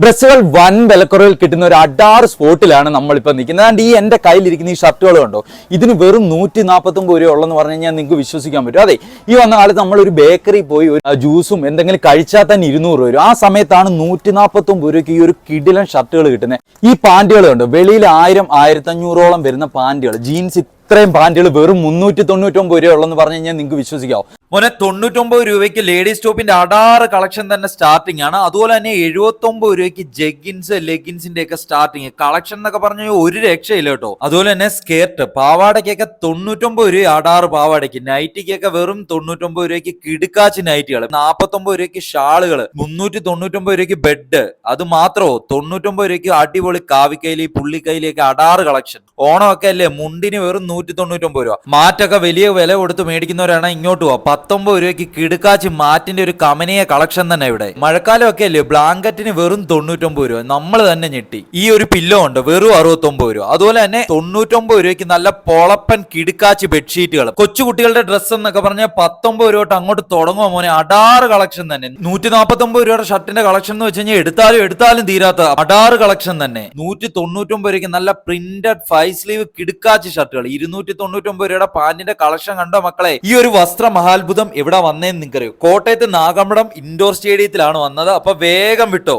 ഡ്രസ്സുകൾ വൻ വിലക്കുറവിൽ കിട്ടുന്ന ഒരു അഡാറ് സ്പോട്ടിലാണ് നമ്മളിപ്പോൾ നിൽക്കുന്നത്. അതുകൊണ്ട് ഈ എന്റെ കയ്യിലിരിക്കുന്ന ഈ ഷർട്ടുകൾ കണ്ടോ? ഇതിന് വെറും നൂറ്റി നാൽപ്പത്തൊമ്പത് രൂപ ഉള്ളെന്ന് പറഞ്ഞു കഴിഞ്ഞാൽ നിങ്ങൾക്ക് വിശ്വസിക്കാൻ പറ്റും. അതെ ഈ വന്ന കാലത്ത് നമ്മൾ ഒരു ബേക്കറി പോയി ഒരു ജ്യൂസും എന്തെങ്കിലും കഴിച്ചാൽ തന്നെ ഇരുന്നൂറ് രൂപ ആ സമയത്താണ് നൂറ്റി നാൽപ്പത്തൊമ്പത് രൂപയ്ക്ക് ഈ ഒരു കിടിലൻ ഷർട്ടുകൾ കിട്ടുന്നത്. ഈ പാന്റുകൾ കണ്ടോ? വെളിയിൽ ആയിരം ആയിരത്തഞ്ഞൂറോളം വരുന്ന പാന്റുകൾ. ജീൻസ് ഇത്രയും പാന്റുകൾ വെറും മുന്നൂറ്റി തൊണ്ണൂറ്റൊമ്പത് രൂപ ഉള്ളെന്ന് പറഞ്ഞു കഴിഞ്ഞാൽ നിങ്ങൾക്ക് വിശ്വസിക്കാവും? മോനെ തൊണ്ണൂറ്റൊമ്പത് രൂപയ്ക്ക് ലേഡീസ് ടോപ്പിന്റെ അടാറ് കളക്ഷൻ തന്നെ സ്റ്റാർട്ടിംഗ് ആണ്. അതുപോലെ തന്നെ എഴുപത്തൊമ്പത് രൂപയ്ക്ക് ജെഗിൻസ് ലെഗിൻസിന്റെ ഒക്കെ സ്റ്റാർട്ടിങ് കളക്ഷൻ എന്നൊക്കെ പറഞ്ഞു ഒരു രക്ഷയില്ല കേട്ടോ. അതുപോലെ തന്നെ സ്കേർട്ട് പാവാടയ്ക്കൊക്കെ തൊണ്ണൂറ്റൊമ്പത് രൂപ അടാറ് പാവാടയ്ക്ക്. നൈറ്റിക്കൊക്കെ വെറും തൊണ്ണൂറ്റൊമ്പത് രൂപയ്ക്ക് കിടുക്കാച്ച് നൈറ്റികൾ നാപ്പത്തൊമ്പത് രൂപയ്ക്ക് ഷാളുകൾ മുന്നൂറ്റി തൊണ്ണൂറ്റൊമ്പത് രൂപയ്ക്ക് ബെഡ് അത് മാത്രമോ തൊണ്ണൂറ്റൊമ്പത് രൂപയ്ക്ക് അടിപൊളി കാവിക്കൈലി പുള്ളിക്കൈലിയൊക്കെ അടാറ് കളക്ഷൻ. ഓണമൊക്കെ അല്ലേ? മുണ്ടിന് വെറും നൂറ്റി തൊണ്ണൂറ്റൊമ്പത് രൂപ. മാറ്റൊക്കെ വലിയ വില കൊടുത്ത് മേടിക്കുന്നവരാണ് ഇങ്ങോട്ട് പോവാ പത്തൊമ്പത് രൂപയ്ക്ക് കിടുക്കാച്ചി മാറ്റിന്റെ ഒരു കമനീയ കളക്ഷൻ തന്നെ ഇവിടെ. മഴക്കാലം ഒക്കെ അല്ലേ ബ്ലാങ്കറ്റിന് വെറും തൊണ്ണൂറ്റൊമ്പത് രൂപ. നമ്മൾ തന്നെ ഞെട്ടി. ഈ ഒരു പില്ലോ ഉണ്ട് വെറും അറുപത്തൊമ്പത് രൂപ. അതുപോലെ തന്നെ തൊണ്ണൂറ്റൊമ്പത് രൂപയ്ക്ക് നല്ല പൊളപ്പൻ കിടുക്കാച്ചി ബെഡ്ഷീറ്റുകൾ. കൊച്ചുകുട്ടികളുടെ ഡ്രസ്സ് എന്നൊക്കെ പറഞ്ഞാൽ പത്തൊമ്പത് രൂപ തൊട്ട് അങ്ങോട്ട് തുടങ്ങുമോ മോനെ. അടാറ് കളക്ഷൻ തന്നെ. നൂറ്റി നാപ്പത്തൊമ്പത് രൂപയുടെ ഷർട്ടിന്റെ കളക്ഷൻ എന്ന് വെച്ച് കഴിഞ്ഞാൽ എടുത്താലും എടുത്താലും തീരാത്ത അടാറ് കളക്ഷൻ തന്നെ. നൂറ്റി തൊണ്ണൂറ്റൊമ്പത് രൂപയ്ക്ക് നല്ല പ്രിന്റഡ് ഫൈവ് സ്ലീവ് കിടുക്കാച്ചി ഷർട്ടുകൾ. ഇരുന്നൂറ്റി തൊണ്ണൂറ്റൊമ്പത് രൂപയുടെ പാന്റിന്റെ കളക്ഷൻ കണ്ടോ മക്കളെ? ഈ ഒരു വസ്ത്ര മഹാത്ഭുതം എവിടെ വന്നേന്ന് നിങ്ങൾക്കറിയോ? കോട്ടയത്ത് നാഗമ്പടം ഇൻഡോർ സ്റ്റേഡിയത്തിലാണ് വന്നത്. അപ്പൊ വേഗം വിട്ടോ.